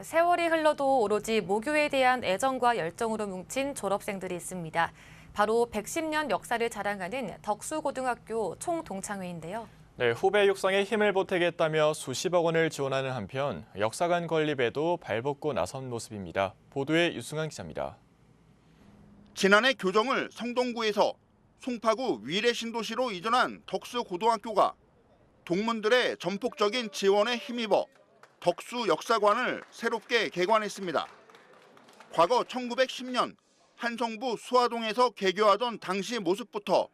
세월이 흘러도 오로지 모교에 대한 애정과 열정으로 뭉친 졸업생들이 있습니다. 바로 110년 역사를 자랑하는 덕수고등학교 총동창회인데요. 네, 후배 육성에 힘을 보태겠다며 수십억 원을 지원하는 한편 역사관 건립에도 발벗고 나선 모습입니다. 보도에 유승환 기자입니다. 지난해 교정을 성동구에서 송파구 위례 신도시로 이전한 덕수고등학교가 동문들의 전폭적인 지원에 힘입어 덕수 역사관을 새롭게 개관했습니다. 과거 1910년 한성부 수화동에서 개교하던 당시 모습부터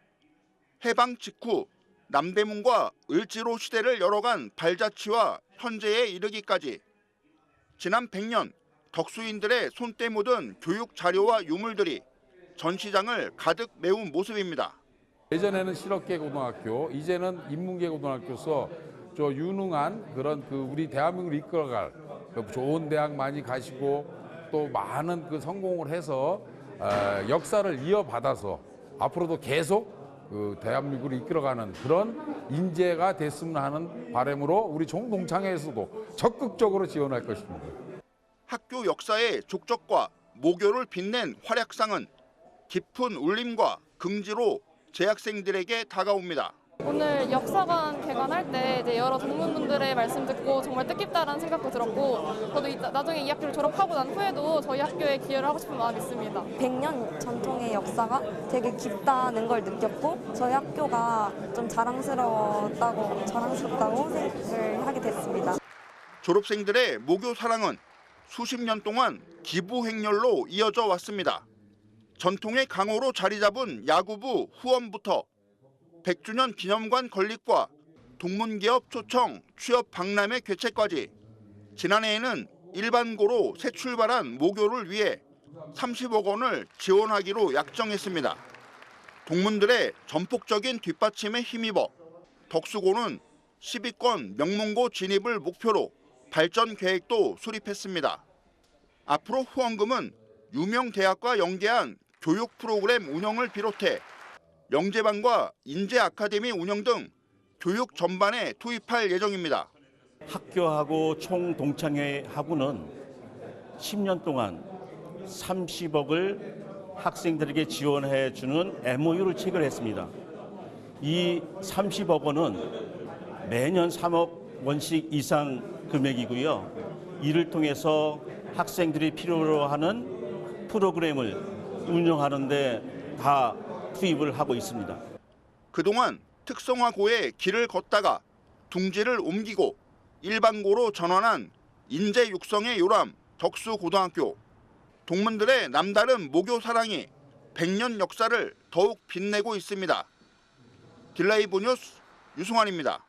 해방 직후 남대문과 을지로 시대를 열어간 발자취와 현재에 이르기까지 지난 100년 덕수인들의 손때 묻은 교육 자료와 유물들이 전시장을 가득 메운 모습입니다. 예전에는 실업계 고등학교, 이제는 인문계 고등학교서 저 유능한 그런 그 우리 대한민국을 이끌어갈 그 좋은 대학 많이 가시고 또 많은 그 성공을 해서 어, 역사를 이어받아서 앞으로도 계속 그 대한민국을 이끌어가는 그런 인재가 됐으면 하는 바람으로 우리 종동창회에서도 적극적으로 지원할 것입니다. 학교 역사의 족적과 모교를 빛낸 활약상은 깊은 울림과 긍지로 재학생들에게 다가옵니다. 오늘 역사관 개관할 때 이제 여러 동문분들의 말씀 듣고 정말 뜻깊다라는 생각도 들었고 저도 이- 나중에 이 학교를 졸업하고 난 후에도 저희 학교에 기여를 하고 싶은 마음이 있습니다. 100년 전통의 역사가 되게 깊다는 걸 느꼈고 저희 학교가 좀 자랑스러웠다고 자랑스럽다고 생각을 하게 됐습니다. 졸업생들의 모교 사랑은 수십 년 동안 기부 행렬로 이어져 왔습니다. 전통의 강호로 자리 잡은 야구부 후원부터 100주년 기념관 건립과 동문기업 초청 취업 박람회 개최까지 지난해에는 일반고로 새 출발한 모교를 위해 30억 원을 지원하기로 약정했습니다. 동문들의 전폭적인 뒷받침에 힘입어 덕수고는 10위권 명문고 진입을 목표로 발전 계획도 수립했습니다. 앞으로 후원금은 유명 대학과 연계한 교육 프로그램 운영을 비롯해 영재반과 인재 아카데미 운영 등 교육 전반에 투입할 예정입니다. 학교하고 총 동창회 하고는 10년 동안 30억을 학생들에게 지원해 주는 MOU를 체결했습니다. 이 30억 원은 매년 3억 원씩 이상 금액이고요. 이를 통해서 학생들이 필요로 하는 프로그램을 운영하는 데 다 투입을 하고 있습니다. 그동안 특성화고의 길을 걷다가 둥지를 옮기고 일반고로 전환한 인재 육성의 요람 덕수고등학교. 동문들의 남다른 모교 사랑이 100년 역사를 더욱 빛내고 있습니다. 딜라이브 뉴스 유승환입니다.